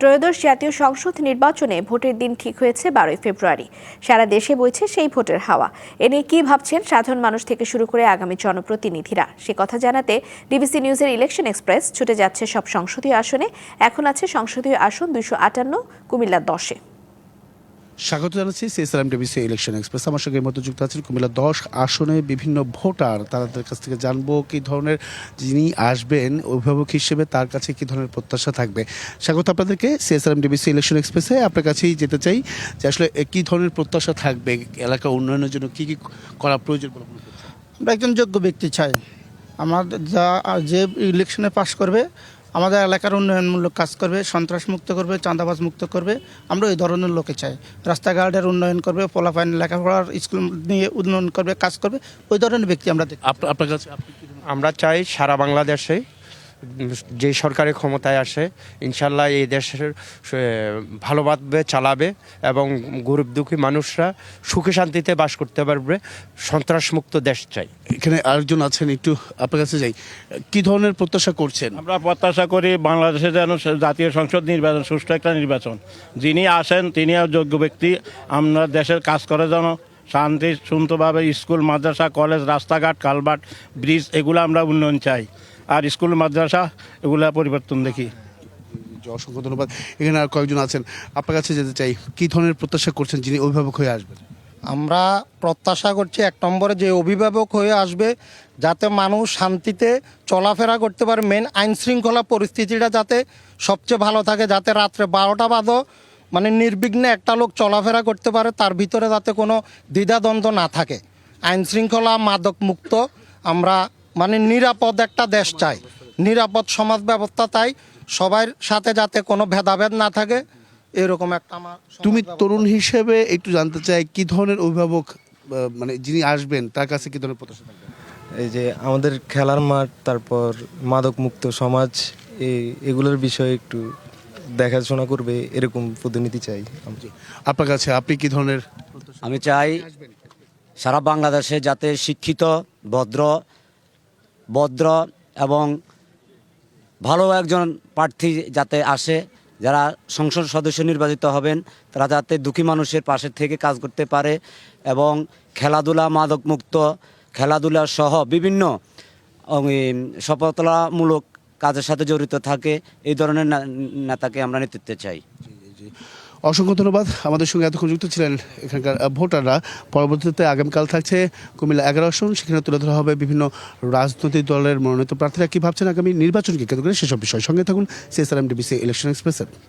ত্রয়োদশ জাতীয় সংসদ নির্বাচনে ভোটের দিন ঠিক হয়েছে বারোই ফেব্রুয়ারি। সারা দেশে বইছে সেই ভোটের হাওয়া। এ নিয়ে কি ভাবছেন সাধারণ মানুষ থেকে শুরু করে আগামী জনপ্রতিনিধিরা? সে কথা জানাতে ডিবিসি নিউজের ইলেকশন এক্সপ্রেস ছুটে যাচ্ছে সব সংসদীয় আসনে। এখন আছে সংসদীয় আসন দুশো আটান্ন, কুমিল্লা দশে। স্বাগত জানাচ্ছি সিএসআরএম ডিবিসি ইলেকশন এক্সপ্রেস। আমার সঙ্গে মতো যুক্ত আছেন কুমিল্লা দশ আসনে বিভিন্ন ভোটার। তাদের কাছ থেকে জানব কি ধরনের যিনি আসবেন, অভিভাবক হিসেবে তার কাছে কি ধরনের প্রত্যাশা থাকবে। স্বাগত আপনাদেরকে সিএসআরএম ডিবিসি ইলেকশন এক্সপ্রেসে। আপনার কাছেই যেতে চাই যে আসলে কি ধরনের প্রত্যাশা থাকবে, এলাকা উন্নয়নের জন্য কি কি করা প্রয়োজন আমরা একজন যোগ্য ব্যক্তি চাই। আমার যা, যে ইলেকশনে পাশ করবে আমাদের এলাকার উন্নয়নমূলক কাজ করবে সন্ত্রাস মুক্ত করবে চাঁদাবাজ মুক্ত করবে। আমরা ওই ধরনের লোকে চাই। রাস্তাঘাটের উন্নয়ন করবে পোলাপাইন লেখাপড়ার স্কুল নিয়ে উন্নয়ন করবে কাজ করবে ওই ধরনের ব্যক্তি আমরা দেখি। আপনার কাছে আমরা চাই সারা বাংলাদেশে যে সরকারি ক্ষমতায় আসে ইনশাল্লাহ এই দেশের ভালোভাবে চালাবে এবং গরিব দুঃখী মানুষরা সুখে শান্তিতে বাস করতে পারবে। সন্ত্রাসমুক্ত দেশ চাই। এখানে আরেকজন আছেন একটু আপনার কাছে যাই। কি ধরনের প্রত্যাশা করছেন? আমরা প্রত্যাশা করি বাংলাদেশে যেন জাতীয় সংসদ নির্বাচন সুষ্ঠু একটা নির্বাচন। যিনি আসেন তিনিও যোগ্য ব্যক্তি। আমরা দেশের কাজ করে যেন শান্তি সুন্দরভাবে স্কুল মাদ্রাসা কলেজ রাস্তাঘাট কালভার্ট ব্রিজ এগুলো আমরা উন্নয়ন চাই। আর স্কুল মাদ্রাসা এগুলো পরিবর্তন দেখি। অসংখ্য ধন্যবাদ। এখানে আর কয়েকজন আছেন। আপনার কাছে যেতে চাই কি ধরনের প্রত্যাশা করছেন যিনি অভিভাবক হয়ে আসবেন? আমরা প্রত্যাশা করছি এক নম্বরে যে অভিভাবক হয়ে আসবে যাতে মানুষ শান্তিতে চলাফেরা করতে পারে মেন আইন শৃঙ্খলা পরিস্থিতিটা যাতে সবচেয়ে ভালো থাকে, যাতে রাত্রে বারোটা বাদও মানে নির্বিঘ্নে একটা লোক চলাফেরা করতে পারে, তার ভিতরে যাতে কোনো দ্বিধাদ্বন্দ্ব না থাকে। আইন শৃঙ্খলা মাদক মুক্ত, আমরা মানে নিরাপদ একটা দেশ চাই। নিরাপদ সমাজ ব্যবস্থা তাই সবার সাথে যাতে কোনো ভেদাভেদ না থাকে এরকম একটা আমার তুমি তরুণ হিসেবে একটু জানতে চাই কি ধরনের অভিভাবক মানে যিনি আসবেন তার কাছে কি ধরনের প্রত্যাশা থাকবে? এই যে আমাদের খেলার মাঠ তারপর মাদক মুক্ত সমাজ এই এগুলোর বিষয়ে একটু দেখাশোনা করবে এরকম প্রতিনিধি চাই আপনার কাছে আপনি কি ধরনের আমি চাই সারা বাংলাদেশে যাতে শিক্ষিত ভদ্র ভদ্র এবং ভালো একজন প্রার্থী যাতে আসে যারা সংসদ সদস্য নির্বাচিত হবেন, তারা যাতে দুঃখী মানুষের পাশে থেকে কাজ করতে পারে এবং খেলাধুলা মাদক মুক্ত, খেলাধুলা সহ বিভিন্ন সফলতামূলক কাজের সাথে জড়িত থাকে, এই ধরনের নেতাকে আমরা নেতৃত্বে চাই। অসংখ্য ধন্যবাদ। আমাদের সঙ্গে এতক্ষণ যুক্ত ছিলেন এখানকার ভোটাররা। পরবর্তীতে আগামীকাল থাকছে কুমিল্লা এগারো আসন। সেখানে তুলে ধরা হবে বিভিন্ন রাজনৈতিক দলের মনোনীত প্রার্থীরা। কি ভাবছেন আগামী নির্বাচনকে কেন্দ্র করে? সেসব বিষয় সঙ্গে থাকুন। সিএসআরএম ডিবিসি ইলেকশন এক্সপ্রেসের